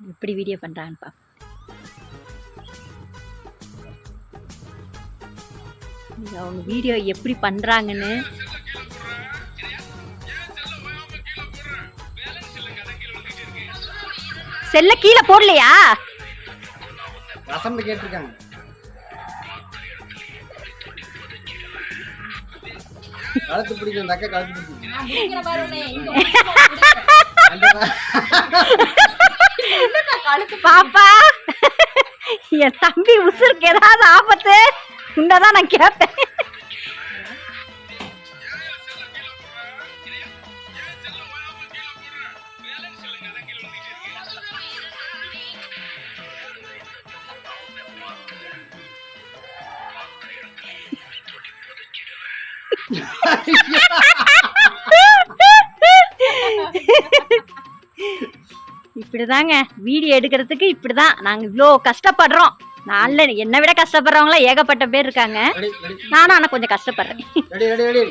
எப்படி வீடியோ பண்ணுறான்னு பா அவங்க வீடியோ எப்படி பண்ணுறாங்கன்னு செல்ல கீழே போடலையா? வசந்த கேட்டிருக்காங்க. கழுத்து பிடிக்கும் இந்த அக்கா கழுத்து பிடிக்கும். பாப்பா. என் தம்பி உசுருக்கு ஏதாவது ஆபத்து? உன்னதான் நான் கேட்பேன் இப்படிதாங்க. வீடியோ எடுக்கிறதுக்கு இப்படிதான். நாங்க இவ்வளோ கஷ்டப்படுறோம். நல்ல என்னை விட கஷ்டப்படுறவங்களாம் ஏகப்பட்ட பேர் இருக்காங்க. Ready ready. நானும் ஆனால் கொஞ்சம் கஷ்டப்படுறேன். ரெடி ரெடி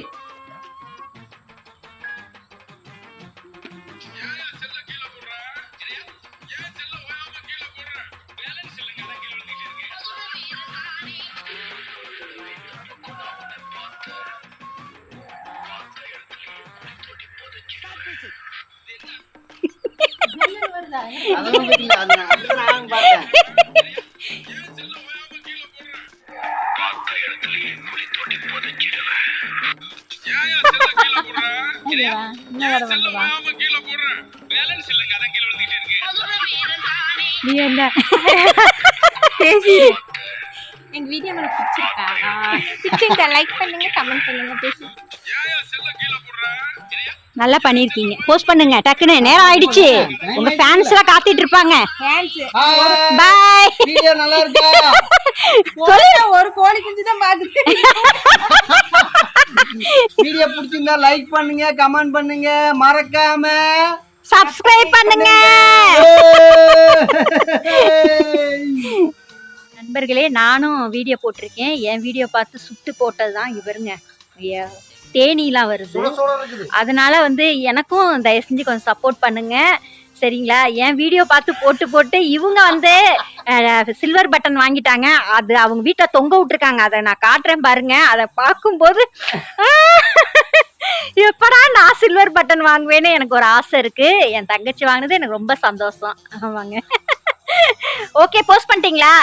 நீ என்ன எங்க வீடியோ உங்களுக்கு பிடிச்சிருக்கா பிடிச்சிருக்கா லைக் பண்ணுங்க கமெண்ட் பண்ணுங்க பேசி நல்லா பண்ணியிருக்கீங்க. போஸ்ட் பண்ணுங்க. டக்குன்னு நேரம் ஆயிடுச்சு. உங்க ஃபேன்ஸ் எல்லாம் காத்துட்டு இருப்பாங்க. பாய் வீடியோ நல்லா இருக்கா? ஒரு கோழி குஞ்சு தான் பாக்குது வீடியோ பிடிச்சிருந்தா லைக் பண்ணுங்க கமெண்ட் பண்ணுங்க. மறக்காம சப்ஸ்கிரைப் பண்ணுங்க. நண்பர்களே நானும் வீடியோ போட்டிருக்கேன். என் வீடியோ பார்த்து சுட்டு போட்டது தான் இவருங்க. ஐயா, தேனீலாம் வருது. அதனால வந்து எனக்கும் தயவு செஞ்சு கொஞ்சம் சப்போர்ட் பண்ணுங்க. சரிங்களா? என் வீடியோ பார்த்து போட்டு போட்டு இவங்க வந்து சில்வர் பட்டன் வாங்கிட்டாங்க. அது அவங்க வீட்டில் தொங்க விட்டுருக்காங்க. அதை நான் காட்டுறேன் பாருங்க. அதை பார்க்கும்போது எப்படா நான் சில்வர் பட்டன் வாங்குவேன்னு எனக்கு ஒரு ஆசை இருக்கு. என் தங்கச்சி வாங்கினது எனக்கு ரொம்ப சந்தோஷம். ஆமாங்க. ஓகே போஸ்ட் பண்ணிட்டீங்களா?